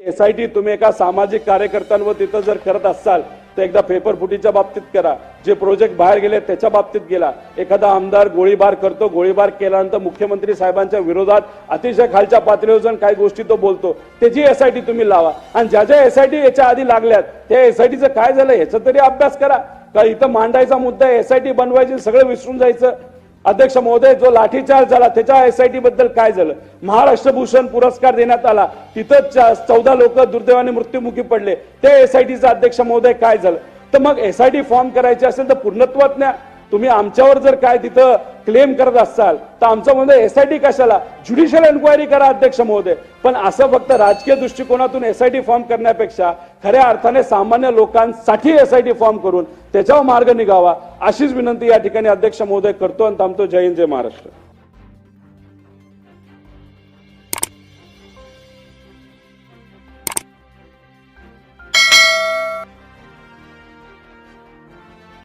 S I T तुम्ही एका सामाजिक कार्यकर्त्यांवर तिथं जर करत असाल तर एकदा पेपर फुटीच्या बाबतीत करा. जे प्रोजेक्ट बाहेर गेले त्याच्या बाबतीत गेला. एखादा आमदार गोळीबार करतो गोळीबार केल्यानंतर मुख्यमंत्री साहेबांच्या विरोधात अतिशय खालच्या पातळीवर जाऊन काही गोष्टी तो बोलतो. त्याची एस आय टी तुम्ही लावा. आणि ज्या ज्या एस आय टी याच्या आधी लागल्यात त्या एस आय टीचं काय झालं याचा तरी अभ्यास करा. का इथं मांडायचा मुद्दा एस आय टी बनवायची सगळं विसरून जायचं? अध्यक्ष महोदय जो लाठीचार्ज झाला त्याच्या एसआयटी बद्दल काय झालं? महाराष्ट्र भूषण पुरस्कार देण्यात आला. तिथं चौदा लोक दुर्दैवाने मृत्युमुखी पडले. त्या एसआयटीचा अध्यक्ष महोदय काय झालं? तर मग एसआयटी फॉर्म करायची असेल तर पूर्णत्वात न्या. तुम्ही आमच्यावर जर काय तिथं क्लेम करत असाल तर आमचं म्हणजे एसआयटी कशाला? ज्युडिशियल एन्क्वायरी करा अध्यक्ष महोदय. पण असं फक्त राजकीय दृष्टिकोनातून एसआयटी फॉर्म करण्यापेक्षा खऱ्या अर्थाने सामान्य लोकांसाठी एस आय टी फॉर्म करून त्याच्यावर मार्ग निघावा अशीच विनंती या ठिकाणी अध्यक्ष महोदय करतो आणि थांबतो. जय हिंद जय महाराष्ट्र.